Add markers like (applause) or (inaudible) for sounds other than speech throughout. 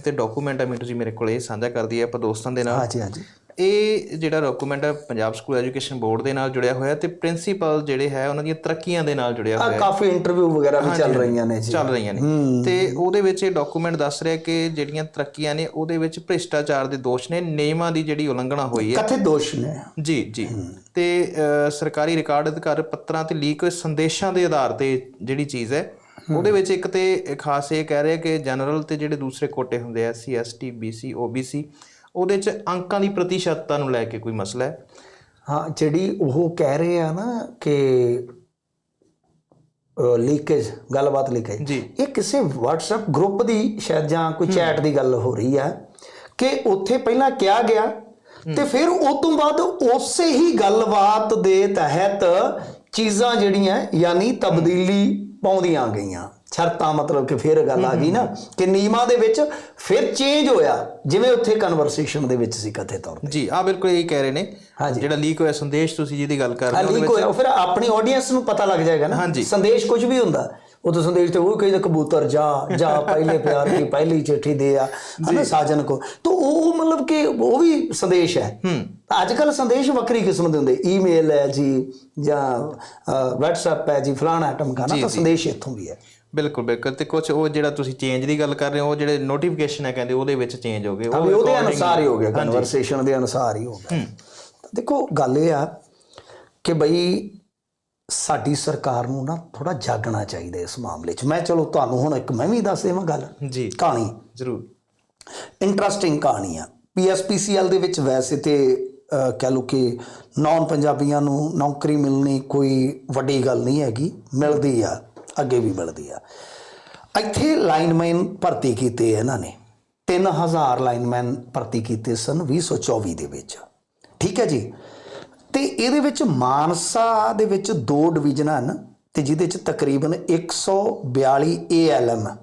ਤੇ ਡਾਕੂਮੈਂਟ ਆ ਮਿੰਟੂ ਜੀ ਮੇਰੇ ਕੋਲ ਇਹ ਸਾਂਝਾ ਕਰਦੀ ਹੈ ਆਪਾਂ ਦੋਸਤਾਂ ਦੇ ਨਾਲ। ਹਾਂਜੀ ਹਾਂਜੀ। ਇਹ ਜਿਹੜਾ ਡਾਕੂਮੈਂਟ ਹੈ ਪੰਜਾਬ ਸਕੂਲ ਐਜੂਕੇਸ਼ਨ ਬੋਰਡ ਦੇ ਨਾਲ ਜੁੜਿਆ ਹੋਇਆ ਤੇ ਪ੍ਰਿੰਸੀਪਲ ਜਿਹੜੇ ਹੈ ਉਹਨਾਂ ਦੀਆਂ ਤਰੱਕੀਆਂ ਦੇ ਨਾਲ ਜੁੜਿਆ ਆ ਹੋਇਆ। ਕਾਫੀ ਇੰਟਰਵਿਊ ਵਗੈਰਾ ਵੀ ਚੱਲ ਰਹੀਆਂ ਨੇ ਜੀ। ਚੱਲ ਰਹੀਆਂ ਨੇ। ਤੇ ਉਹਦੇ ਵਿੱਚ ਇਹ ਡਾਕੂਮੈਂਟ ਦੱਸ ਰਿਹਾ ਕਿ ਜਿਹੜੀਆਂ ਤਰੱਕੀਆਂ ਨੇ ਉਹਦੇ ਵਿੱਚ ਭ੍ਰਿਸ਼ਟਾਚਾਰ ਦੇ ਦੋਸ਼ ਨੇ ਨਿਯਮਾਂ ਦੀ ਜਿਹੜੀ ਉਲੰਘਣਾ ਹੋਈ ਹੈ। ਕਥਿਤ ਦੋਸ਼ ਨੇ। ਜੀ ਜੀ। ਤੇ ਸਰਕਾਰੀ ਰਿਕਾਰਡ ਅਧਿਕਾਰ ਪੱਤਰਾਂ ਤੇ ਲੀਕ ਹੋਏ ਸੰਦੇਸ਼ਾਂ ਦੇ ਆਧਾਰ ਤੇ ਜਿਹੜੀ ਚੀਜ਼ ਹੈ ਉਹਦੇ ਵਿੱਚ ਇੱਕ ਤੇ ਖਾਸ ਇਹ ਕਹਿ ਰਿਹਾ ਕਿ ਜਨਰਲ ਤੇ ਜਿਹੜੇ ਦੂਸਰੇ ਕੋਟੇ ਹੁੰਦੇ ਆ C S T B C O B C ਉਹਦੇ ਚ ਅੰਕਾਂ ਦੀ ਪ੍ਰਤੀਸ਼ਤਤਾ ਨੂੰ ਲੈ ਕੇ ਕੋਈ ਮਸਲਾ ਹੈ? ਹਾਂ ਜਿਹੜੀ ਉਹ ਕਹਿ ਰਹੇ ਆ ਨਾ ਕਿ ਲੀਕੇਜ ਗੱਲਬਾਤ ਲੀਕੇਜ ਜੀ। ਇਹ ਕਿਸੇ WhatsApp ਗਰੁੱਪ ਦੀ ਸ਼ਾਇਦ ਜਾਂ ਕੋਈ ਚੈਟ ਦੀ ਗੱਲ ਹੋ ਰਹੀ ਹੈ ਕਿ ਉੱਥੇ ਪਹਿਲਾਂ ਕਿਹਾ ਗਿਆ ਤੇ ਫਿਰ ਉਸ ਤੋਂ ਬਾਅਦ ਉਸੇ ਹੀ ਗੱਲਬਾਤ ਦੇ ਤਹਿਤ ਚੀਜ਼ਾਂ ਜਿਹੜੀਆਂ ਯਾਨੀ ਤਬਦੀਲੀ ਪਾਉਂਦੀਆਂ ਗਈਆਂ। ਸ਼ਰਤਾਂ ਮਤਲਬ ਕਿ ਫਿਰ ਗੱਲ ਆ ਗਈ ਨਾ ਕਿ ਨਿਯਮਾਂ ਦੇ ਵਿੱਚ ਫਿਰ ਚੇਂਜ ਹੋਇਆ ਜਿਵੇਂ ਉੱਥੇ ਕਨਵਰਸੇਸ਼ਨ ਦੇ ਵਿੱਚ ਸੀ ਕਥੇ ਤੌਰ ਤੇ। ਜੀ ਆ ਬਿਲਕੁਲ ਇਹ ਕਹਿ ਰਹੇ ਨੇ। ਜਿਹੜਾ ਲੀਕ ਹੋਇਆ ਸੰਦੇਸ਼ ਤੁਸੀਂ ਜਿਹਦੀ ਗੱਲ ਕਰ ਰਹੇ ਹੋ ਲੀਕ ਹੋਇਆ ਫਿਰ ਆਪਣੀ ਆਡੀਅנס ਨੂੰ ਪਤਾ ਲੱਗ ਜਾਏਗਾ ਨਾ। ਸੰਦੇਸ਼ ਕੁਝ ਵੀ ਹੁੰਦਾ ਉਹ ਤਾਂ ਸੰਦੇਸ਼ ਤੇ ਉਹ ਕਹਿੰਦਾ ਕਬੂਤਰ ਜਾ ਜਾ ਪਹਿਲੇ ਪਿਆਰ ਦੀ ਪਹਿਲੀ ਚਿੱਠੀ ਦੇ ਆ ਹਨਾ ਸਾਜਨ ਕੋ। ਤਾਂ ਉਹ ਮਤਲਬ ਕਿ ਉਹ ਵੀ ਸੰਦੇਸ਼ ਹੈ। ਅੱਜ ਕੱਲ ਸੰਦੇਸ਼ ਵੱਖਰੀ ਕਿਸਮ ਦੇ ਹੁੰਦੇ ਈਮੇਲ ਹੈ ਜੀ ਜਾਂ WhatsApp ਹੈ ਜੀ ਫਲਾਣਾ ਟਮਕਾਣਾ ਤਾਂ ਸੰਦੇਸ਼ ਇੱਥੋਂ ਵੀ ਹੈ। ਬਿਲਕੁਲ ਬਿਲਕੁਲ। ਤੇ ਕੁਝ ਉਹ ਜਿਹੜਾ ਤੁਸੀਂ ਚੇਂਜ ਦੀ ਗੱਲ ਕਰ ਰਹੇ ਹੋ ਉਹ ਜਿਹੜੇ ਨੋਟੀਫਿਕੇਸ਼ਨ ਹੈ ਕਹਿੰਦੇ ਉਹਦੇ ਵਿੱਚ ਚੇਂਜ ਹੋ ਗਏ। ਹਾਂ ਵੀ ਉਹਦੇ ਅਨੁਸਾਰ ਹੀ ਹੋ ਗਿਆ ਕਨਵਰਸੇਸ਼ਨ ਦੇ ਅਨੁਸਾਰ ਹੀ ਹੋ ਗਿਆ। ਦੇਖੋ ਗੱਲ ਇਹ ਆ ਕਿ ਬਈ ਸਾਡੀ ਸਰਕਾਰ ਨੂੰ ਨਾ ਥੋੜਾ ਜਾਗਣਾ ਚਾਹੀਦਾ ਇਸ ਮਾਮਲੇ 'ਚ। ਮੈਂ ਚਲੋ ਤੁਹਾਨੂੰ ਹੁਣ ਇੱਕ ਮੈਂ ਵੀ ਦੱਸ ਦੇਵਾਂ ਗੱਲ। ਜੀ। ਕਹਾਣੀ। ਜ਼ਰੂਰ। ਇੰਟਰਸਟਿੰਗ ਕਹਾਣੀ ਆ। ਪੀਐਸਪੀਸੀਐਲ ਦੇ ਵਿੱਚ ਵੈਸੇ ਤੇ ਕਹਿ ਲਓ ਕਿ ਨੌਨ ਪੰਜਾਬੀਆਂ ਨੂੰ ਨੌਕਰੀ ਮਿਲਣੀ ਕੋਈ ਵੱਡੀ ਗੱਲ ਨਹੀਂ ਹੈਗੀ ਮਿਲਦੀ ਆ। ਅੱਗੇ ਵੀ ਮਿਲਦੀ ਆ। ਇੱਥੇ ਲਾਈਨਮੈਨ ਭਰਤੀ ਕੀਤੇ ਇਹਨਾਂ ਨੇ। 3000 ਲਾਈਨਮੈਨ ਭਰਤੀ ਕੀਤੇ ਸਨ 2024 ਦੇ ਵਿੱਚ। ਠੀਕ ਹੈ ਜੀ? ਤੇ ਇਹਦੇ ਵਿੱਚ ਮਾਨਸਾ ਦੇ ਵਿੱਚ ਦੋ ਡਿਵੀਜ਼ਨਾਂ ਹਨ ਤੇ ਜਿਹਦੇ ਚ ਤਕਰੀਬਨ 142 ਏਐਲਐਮ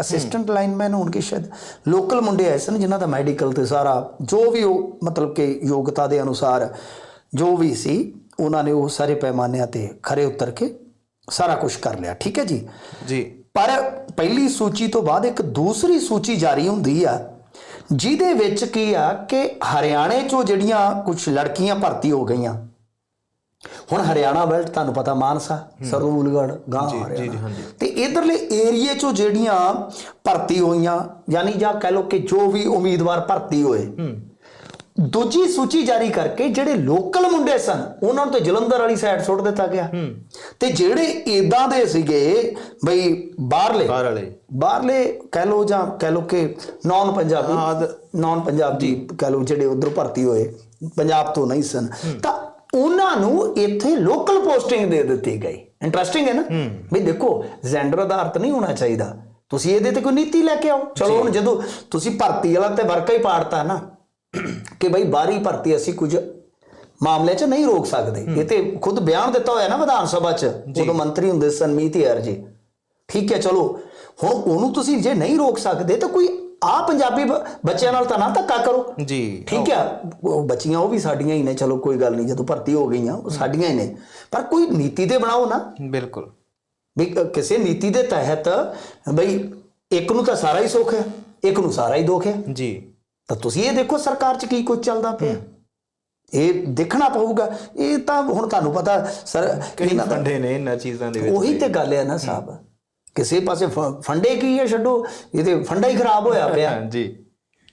ਅਸਿਸਟੈਂਟ ਲਾਈਨਮੈਨ ਹੋਣਗੇ ਸ਼ਾਇਦ। ਲੋਕਲ ਮੁੰਡੇ ਆਏ ਸਨ ਜਿਨ੍ਹਾਂ ਦਾ ਮੈਡੀਕਲ ਤੇ ਸਾਰਾ ਜੋ ਵੀ ਉਹ ਮਤਲਬ ਕਿ ਯੋਗਤਾ ਦੇ ਅਨੁਸਾਰ ਜੋ ਵੀ ਸੀ ਉਹਨਾਂ ਨੇ ਉਹ ਸਾਰੇ ਪੈਮਾਨਿਆਂ ਤੇ ਖਰੇ ਉਤਰ ਕੇ ਸਾਰਾ ਕੁਝ ਕਰ ਲਿਆ ਠੀਕ ਹੈ ਜੀ? ਜੀ। ਪਰ ਪਹਿਲੀ ਸੂਚੀ ਤੋਂ ਬਾਅਦ ਇੱਕ ਦੂਸਰੀ ਸੂਚੀ ਜਾਰੀ ਹੁੰਦੀ ਆ ਜਿਹਦੇ ਵਿੱਚ ਕੀ ਆ ਕਿ ਹਰਿਆਣੇ ਚੋਂ ਜਿਹੜੀਆਂ ਕੁਝ ਲੜਕੀਆਂ ਭਰਤੀ ਹੋ ਗਈਆਂ ਹੁਣ ਹਰਿਆਣਾ ਬੈਲਟ ਤੁਹਾਨੂੰ ਪਤਾ ਮਾਨਸਾ ਸਰਦੂਲਗੜ੍ਹ ਗਾਂ ਹਰਿਆਣਾ। ਤੇ ਇਧਰਲੇ ਏਰੀਏ ਚੋਂ ਜਿਹੜੀਆਂ ਭਰਤੀ ਹੋਈਆਂ ਯਾਨੀ ਜਾਂ ਕਹਿ ਲਓ ਕਿ ਜੋ ਵੀ ਉਮੀਦਵਾਰ ਭਰਤੀ ਹੋਏ ਦੂਜੀ ਸੂਚੀ ਜਾਰੀ ਕਰਕੇ ਜਿਹੜੇ ਲੋਕਲ ਮੁੰਡੇ ਸਨ ਉਹਨਾਂ ਨੂੰ ਤੇ ਜਲੰਧਰ ਵਾਲੀ ਸਾਈਡ ਸੁੱਟ ਦਿੱਤਾ ਗਿਆ। ਤੇ ਜਿਹੜੇ ਇਦਾਂ ਦੇ ਸੀਗੇ ਬਈ ਬਾਹਰਲੇ ਬਾਹਰ ਵਾਲੇ ਬਾਹਰਲੇ ਕਹਿ ਲੋ ਜਾਂ ਕਹਿ ਲੋ ਕਿ ਨਾਨ ਪੰਜਾਬੀ ਨਾਨ ਪੰਜਾਬੀ ਕਹਿ ਲੋ ਜਿਹੜੇ ਉਧਰ ਭਰਤੀ ਹੋਏ ਪੰਜਾਬ ਤੋਂ ਨਹੀਂ ਸਨ। ਤਾਂ ਉਹਨਾਂ ਨੂੰ ਇੱਥੇ ਲੋਕਲ ਪੋਸਟਿੰਗ ਦੇ ਦਿੱਤੀ ਗਈ। ਇੰਟਰਸਟਿੰਗ ਹੈ ਨਾ? ਵੀ ਦੇਖੋ ਜੈਂਡਰ ਆਧਾਰਿਤ ਨਹੀਂ ਹੋਣਾ ਚਾਹੀਦਾ। ਤੁਸੀਂ ਇਹਦੇ ਤੇ ਕੋਈ ਨੀਤੀ ਲੈ ਕੇ ਆਓ। ਚਲੋ ਹੁਣ ਜਦੋਂ ਤੁਸੀਂ ਭਰਤੀ ਵਾਲਾ ਤੇ ਵਰਕਾ ਹੀ ਪਾੜਤਾ ਨਾ ਕਿ ਬਈ ਬਾਹਰੀ ਭਰਤੀ ਅਸੀਂ ਕੁਝ ਮਾਮਲੇ 'ਚ ਨਹੀਂ ਰੋਕ ਸਕਦੇ। ਇਹ ਤੇ ਖੁਦ ਬਿਆਨ ਦਿੱਤਾ ਹੋਇਆ ਨਾ ਵਿਧਾਨ ਸਭਾ 'ਚ। ਉਦੋਂ ਮੰਤਰੀ ਹੁੰਦੇ ਸਨ ਮੀਤ ਯਾਰ ਜੀ। ਠੀਕ ਹੈ ਚਲੋ। ਹੁਣ ਉਹਨੂੰ ਤੁਸੀਂ ਜੇ ਨਹੀਂ ਰੋਕ ਸਕਦੇ ਤਾਂ ਕੋਈ ਆ ਪੰਜਾਬੀ ਬੱਚਿਆਂ ਨਾਲ ਤਾਂ ਨਾ ਧੱਕਾ ਕਰੋ। ਜੀ। ਠੀਕ ਹੈ ਬੱਚੀਆਂ ਉਹ ਵੀ ਸਾਡੀਆਂ ਹੀ ਨੇ। ਚਲੋ ਕੋਈ ਗੱਲ ਨਹੀਂ ਜਦੋਂ ਭਰਤੀ ਹੋ ਗਈਆਂ ਉਹ ਸਾਡੀਆਂ ਹੀ ਨੇ। ਪਰ ਕੋਈ ਨੀਤੀ ਤੇ ਬਣਾਓ ਨਾ। ਬਿਲਕੁਲ। ਵੀ ਕਿਸੇ ਨੀਤੀ ਦੇ ਤਹਿਤ ਬਈ ਇੱਕ ਨੂੰ ਤਾਂ ਸਾਰਾ ਹੀ ਸੁੱਖ ਹੈ ਇੱਕ ਨੂੰ ਸਾਰਾ ਹੀ ਦੁੱਖ ਹੈ। ਜੀ। ਤਾਂ ਤੁਸੀਂ ਇਹ ਦੇਖੋ ਸਰਕਾਰ 'ਚ ਕੀ ਕੁਝ ਚੱਲਦਾ ਪਿਆ। ਇਹ ਦੇਖਣਾ ਪਊਗਾ। ਇਹ ਤਾਂ ਹੁਣ ਤੁਹਾਨੂੰ ਪਤਾ ਸਰ ਦਾ ਫੰਡੇ ਨੇ ਇਹਨਾਂ ਚੀਜ਼ਾਂ ਦੇ ਵਿੱਚ? ਉਹੀ ਤੇ ਗੱਲ ਹੈ ਨਾ ਸਾਹਿਬ। ਕਿਸੇ ਪਾਸੇ ਫੰਡੇ ਕੀ ਹੈ ਛੱਡੋ। ਇਹ ਤੇ ਫੰਡਾ ਹੀ ਖਰਾਬ ਹੋਇਆ ਪਿਆ। (laughs) ਜੀ।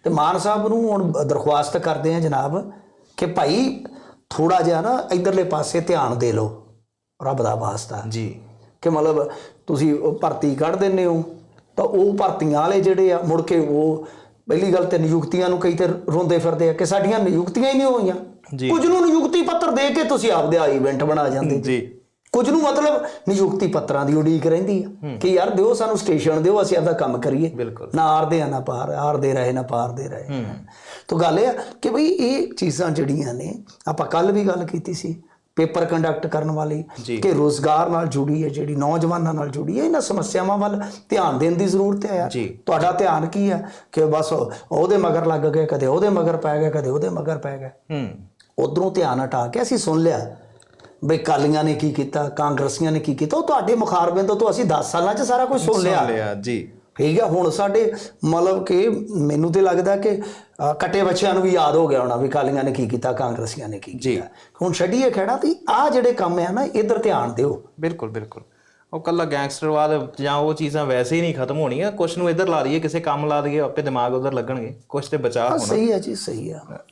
ਤੇ ਮਾਨ ਸਾਹਿਬ ਨੂੰ ਹੁਣ ਦਰਖਾਸਤ ਕਰਦੇ ਆ ਜਨਾਬ ਕਿ ਭਾਈ ਥੋੜਾ ਜਿਹਾ ਨਾ ਇਧਰਲੇ ਪਾਸੇ ਧਿਆਨ ਦੇ ਲਓ ਰੱਬ ਦਾ ਵਾਸਤਾ। ਜੀ। ਕਿ ਮਤਲਬ ਤੁਸੀਂ ਭਰਤੀ ਕੱਢ ਦਿੰਦੇ ਹੋ। ਤਾਂ ਉਹ ਭਰਤੀਆਂ ਵਾਲੇ ਜਿਹੜੇ ਆ ਮੁੜ ਕੇ ਉਹ ਪਹਿਲੀ ਗੱਲ ਤੇ ਨਿਯੁਕਤੀਆਂ ਨੂੰ ਕਈ ਤੇ ਰੋਂਦੇ ਫਿਰਦੇ ਆ ਕਿ ਸਾਡੀਆਂ ਨਿਯੁਕਤੀਆਂ ਹੀ ਨਹੀਂ ਹੋਈਆਂ। ਕੁਝ ਨੂੰ ਨਿਯੁਕਤੀ ਪੱਤਰ ਦੇ ਕੇ ਤੁਸੀਂ ਆਪਦੇ ਆ ਇਵੈਂਟ ਬਣਾ ਜਾਂਦੇ ਜੀ। ਕੁਝ ਨੂੰ ਮਤਲਬ ਨਿਯੁਕਤੀ ਪੱਤਰਾਂ ਦੀ ਉਡੀਕ ਰਹਿੰਦੀ ਆ ਕਿ ਯਾਰ ਦਿਓ ਸਾਨੂੰ ਸਟੇਸ਼ਨ ਦਿਓ ਅਸੀਂ ਆਪਦਾ ਕੰਮ ਕਰੀਏ। ਨਾ ਆਰਦੇ ਆ ਨਾ ਪਾਰ ਆਰਦੇ ਰਹੇ ਨਾ ਪਾਰਦੇ ਰਹੇ। ਤਾਂ ਗੱਲ ਇਹ ਆ ਕਿ ਬਈ ਇਹ ਚੀਜ਼ਾਂ ਜਿਹੜੀਆਂ ਨੇ ਆਪਾਂ ਕੱਲ ਵੀ ਗੱਲ ਕੀਤੀ ਸੀ ਪੇਪਰ ਕੰਡਕਟ ਕਰਨ ਵਾਲੀ। ਕਿ ਰੋਜ਼ਗਾਰ ਨਾਲ ਜੁੜੀ ਹੈ ਜਿਹੜੀ ਨੌਜਵਾਨਾਂ ਨਾਲ ਜੁੜੀ ਹੈ ਇਹਨਾਂ ਸਮੱਸਿਆਵਾਂ ਵੱਲ ਧਿਆਨ ਦੇਣ ਦੀ ਜ਼ਰੂਰਤ ਹੈ ਯਾਰ। ਤੁਹਾਡਾ ਧਿਆਨ ਕੀ ਹੈ ਕਿ ਬਸ ਉਹਦੇ ਮਗਰ ਲੱਗ ਗਏ ਕਦੇ ਉਹਦੇ ਮਗਰ ਪੈ ਗਏ ਕਦੇ ਉਹਦੇ ਮਗਰ ਪੈ ਗਏ ਹੂੰ। ਉਧਰੋਂ ਧਿਆਨ ਹਟਾ ਕੇ ਅਸੀਂ ਸੁਣ ਲਿਆ ਬਈ ਕਾਲੀਆਂ ਨੇ ਕੀ ਕੀਤਾ ਕਾਂਗਰਸੀਆਂ ਨੇ ਕੀ ਕੀਤਾ ਉਹ ਤੁਹਾਡੇ ਮੁਖਾਰਬਿੰਦ ਤੋਂ ਅਸੀਂ 10 ਸਾਲਾਂ 'ਚ ਸਾਰਾ ਕੁਝ ਸੁਣ ਲਿਆ। ਲਿਆ ਜੀ। ਠੀਕ ਹੈ ਹੁਣ ਸਾਡੇ ਮਤਲਬ ਕਿ ਮੈਨੂੰ ਤੇ ਲੱਗਦਾ ਕਿ ਕੱਟੇ ਬੱਚਿਆਂ ਨੂੰ ਵੀ ਯਾਦ ਹੋ ਗਿਆ ਹੋਣਾ ਵੀ ਕਾਲੀਆਂ ਨੇ ਕੀ ਕੀਤਾ ਕਾਂਗਰਸੀਆਂ ਨੇ ਕੀ ਕੀਤਾ। ਹੁਣ ਛੱਡੀਏ ਖੜਾ ਤੇ ਆ ਜਿਹੜੇ ਕੰਮ ਆ ਨਾ ਇਧਰ ਧਿਆਨ ਦਿਓ। ਬਿਲਕੁਲ ਬਿਲਕੁਲ। ਉਹ ਕੱਲਾ ਗੈਂਗਸਟਰਵਾਦ ਜਾਂ ਉਹ ਚੀਜ਼ਾਂ ਵੈਸੇ ਹੀ ਨਹੀਂ ਖਤਮ ਹੋਣੀਆਂ ਕੁਛ ਨੂੰ ਇੱਧਰ ਲਾ ਦਈਏ ਕਿਸੇ ਕੰਮ ਲਾ ਦਈਏ ਆਪੇ ਦਿਮਾਗ ਉਧਰ ਲੱਗਣਗੇ ਕੁਛ ਤੇ ਬਚਾਅ ਹੋਣਾ। ਸਹੀ ਹੈ ਜੀ ਸਹੀ ਆ।